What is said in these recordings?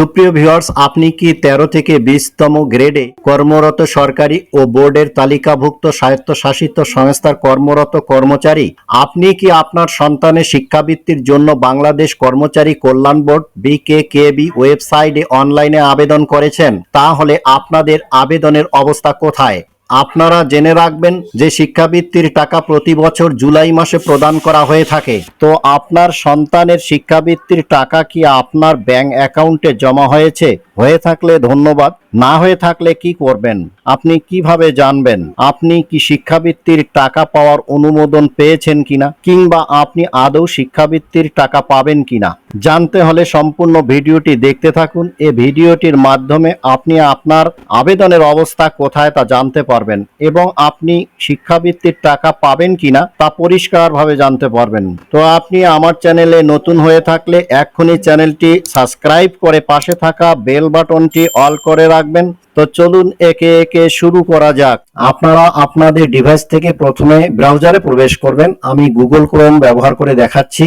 সুপ্রিয় ভিউয়ার্স, আপনি কি তেরো থেকে বিশতম গ্রেডে কর্মরত সরকারি ও বোর্ডের তালিকাভুক্ত স্বায়ত্তশাসিত সংস্থার কর্মরত কর্মচারী? আপনি কি আপনার সন্তানের শিক্ষাবৃত্তির জন্য বাংলাদেশ কর্মচারী কল্যাণ বোর্ড, বিকেকেবি ওয়েবসাইটে অনলাইনে আবেদন করেছেন? তাহলে আপনাদের আবেদনের অবস্থা কোথায়? আপনারা জেনে রাখবেন যে শিক্ষাবৃত্তির টাকা প্রতি বছর জুলাই মাসে প্রদান করা হয়ে থাকে। তো আপনার সন্তানের শিক্ষাবৃত্তির টাকা কি আপনার ব্যাংক অ্যাকাউন্টে জমা হয়েছে? হয়ে থাকলে ধন্যবাদ, না হয়ে থাকলে কি করবেন? আপনি কীভাবে জানবেন? আপনি কি শিক্ষাবৃত্তির টাকা পাওয়ার অনুমোদন পেয়েছেন কিনা? কিংবা আপনি আদৌ শিক্ষাবৃত্তির টাকা পাবেন কিনা? জানতে হলে সম্পূর্ণ ভিডিওটি দেখতে থাকুন। এ ভিডিওটির মাধ্যমে আপনি আপনার আবেদনের অবস্থা কোথায় তা জানতে পারবেন এবং আপনি শিক্ষাবৃত্তির টাকা পাবেন কিনা তা পরিষ্কারভাবে জানতে পারবেন। তো আপনি আমার চ্যানেলে নতুন হয়ে থাকলে এক্ষুনি চ্যানেলটি সাবস্ক্রাইব করে পাশে থাকা বেল বাটনটি অল করে রাখবেন। তো চলুন একে একে শুরু করা যাক। আপনারা আপনাদের ডিভাইস থেকে প্রথমে ব্রাউজারে প্রবেশ করবেন। আমি গুগল ক্রোম ব্যবহার করে দেখাচ্ছি।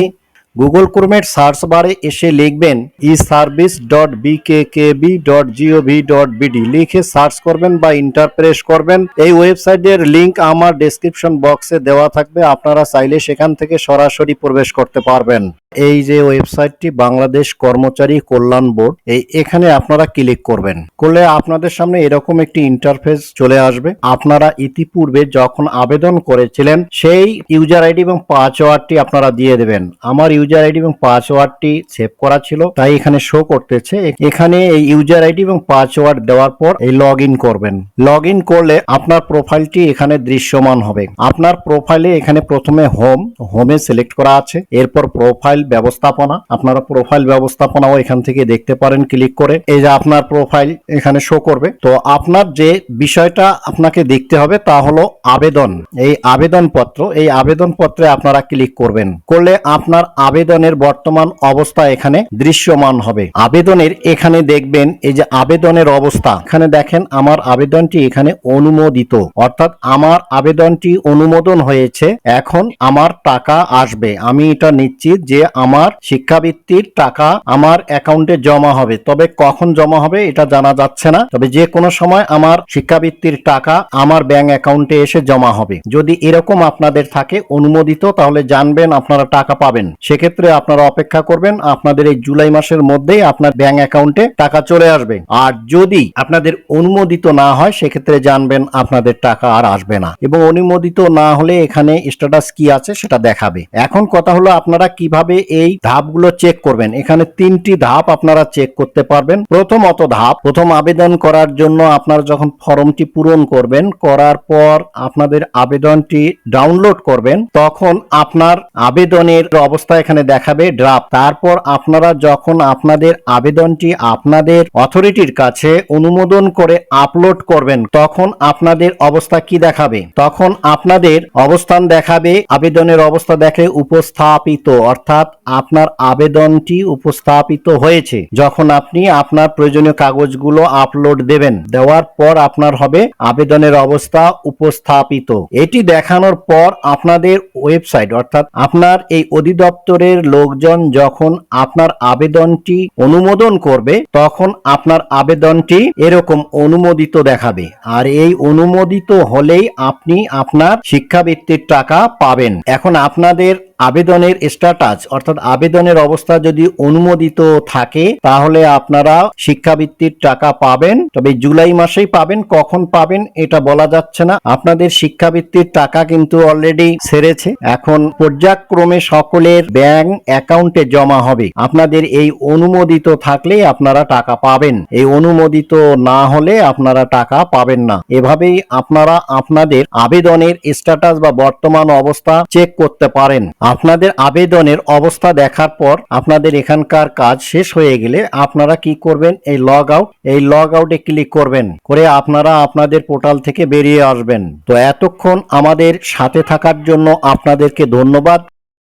গুগল ক্রোমের সার্চ বারে এসে লিখবেন e service dot BK K B dot GOV dot BD লিখে সার্চ করবেন বা ইন্টারপ্রেস করবেন। এই ওয়েবসাইটের লিঙ্ক আমার ডেসক্রিপশন বক্সে দেওয়া থাকবে। আপনারা চাইলে সেখান থেকে সরাসরি প্রবেশ করতে পারবেন। এই যে ওয়েবসাইটটি বাংলাদেশ কর্মচারী কল্যাণ বোর্ড, এই এখানে আপনারা ক্লিক করবেন। করলে আপনাদের সামনে এরকম একটি ইন্টারফেস চলে আসবে। আপনারা ইতিপূর্বে যখন আবেদন করেছিলেন, সেই ইউজার আইডি এবং পাসওয়ার্ডটি আপনারা দিয়ে দেবেন। আমার ইউজার আইডি এবং পাসওয়ার্ডটি সেভ করা ছিল, তাই এখানে শো করতেছে। এখানে এই ইউজার আইডি এবং পাসওয়ার্ড দেওয়ার পর এই লগ করবেন। লগ করলে আপনার প্রোফাইলটি এখানে দৃশ্যমান হবে। আপনার প্রোফাইলে এখানে প্রথমে হোম হোমে সিলেক্ট করা আছে। এরপর প্রোফাইল ব্যবস্থাপনা, আপনারা প্রোফাইল ব্যবস্থাপনাও এখান থেকে দেখতে পারেন ক্লিক করে। এই যে আপনার প্রোফাইল এখানে শো করবে। তো আপনার যে বিষয়টা আপনাকে দেখতে হবে তা হলো আবেদন। এই আবেদন পত্র এই আবেদন পত্রে আপনারা ক্লিক করবেন। করলে আপনার আবেদনের বর্তমান অবস্থা এখানে দৃশ্যমান হবে। আবেদনের এখানে দেখবেন, এই যে আবেদনের অবস্থা। এখানে দেখেন, আমার আবেদনটি এখানে অনুমোদিত। অর্থাৎ আমার আবেদনটি অনুমোদন হয়েছে। এখন আমার টাকা আসবে। আমি এটা নিশ্চিত যে আমার শিক্ষাবৃত্তির টাকা আমার অ্যাকাউন্টে জমা হবে। তবে কখন জমা হবে এটা জানা যাচ্ছে না। তবে যে কোনো সময় আমার শিক্ষাবৃত্তির টাকা আমার ব্যাংক অ্যাকাউন্টে এসে জমা হবে। যদি এরকম আপনাদের থাকে অনুমোদিত, তাহলে জানবেন আপনারা টাকা পাবেন। সেক্ষেত্রে আপনারা অপেক্ষা করবেন, আপনাদের এই জুলাই মাসের মধ্যেই আপনার ব্যাংক অ্যাকাউন্টে টাকা চলে আসবে। আর যদি আপনাদের অনুমোদিত না হয়, সেক্ষেত্রে জানবেন আপনাদের টাকা আর আসবে না। এবং অনুমোদিত না হলে এখানে স্ট্যাটাস কি আছে সেটা দেখাবে। এখন কথা হলো আপনারা কীভাবে এই ধাপগুলো চেক করবেন। এখানে তিনটি ধাপ আপনারা চেক করতে পারবেন। প্রথমত ধাপ, প্রথম আবেদন করার জন্য আপনারা যখন ফর্মটি পূরণ করবেন, করার পর আপনাদের আবেদনটি ডাউনলোড করবেন, তখন আপনার আবেদনের অবস্থা এখানে দেখাবে ড্রাফট তারপর আপনারা যখন আপনাদের আবেদনটি আপনাদের অথরিটির কাছে অনুমোদন করে আপলোড করবেন, তখন আপনাদের অবস্থা কি দেখাবে? তখন আপনাদের অবস্থান দেখাবে, আবেদনের অবস্থা দেখে উপস্থাপিত, অর্থাৎ আপনার আবেদনটি উপস্থাপিত হয়েছে। যখন আপনি আপনার প্রয়োজনীয় কাগজগুলো আপলোড দেবেন, দেওয়ার পর আপনার হবে আবেদনের অবস্থা উপস্থাপিত। এটি দেখানোর পর আপনাদের ওয়েবসাইট, অর্থাৎ আপনার এই অধিদপ্তরের লোকজন যখন আপনার আবেদনটি অনুমোদন করবে, তখন আপনার আবেদনটি এরকম অনুমোদিত দেখাবে। আর এই অনুমোদিত হলেই আপনি আপনার শিক্ষাবৃত্তির টাকা পাবেন। এখন আপনাদের আবেদনের স্ট্যাটাস অর্থাৎ আবেদনের অবস্থা যদি অনুমোদিত থাকে, তাহলে আপনারা শিক্ষাবৃত্তির টাকা পাবেন, তবে জুলাই মাসেই পাবেন, কখন পাবেন এটা বলা যাচ্ছে না। আপনাদের শিক্ষাবৃত্তির টাকা কিন্তু অলরেডি সেরেছে। এখন পর্যায়ক্রমে সকলের ব্যাংক অ্যাকাউন্টে জমা হবে। আপনাদের এই অনুমোদিত থাকলে আপনারা টাকা পাবেন। এই অনুমোদিত না হলে আপনারা টাকা পাবেন না। এভাবেই আপনারা আপনাদের আবেদনের স্ট্যাটাস বা বর্তমান অবস্থা চেক করতে পারেন। আপনাদের আবেদনের অবস্থা দেখার পর আপনাদের এখানকার কাজ শেষ হয়ে গেলে আপনারা কি করবেন? এই লগ আউট এই লগ আউটে ক্লিক করবেন। করে আপনারা আপনাদের পোর্টাল থেকে বেরিয়ে আসবেন। তো এতক্ষণ আমাদের সাথে থাকার জন্য আপনাদেরকে ধন্যবাদ।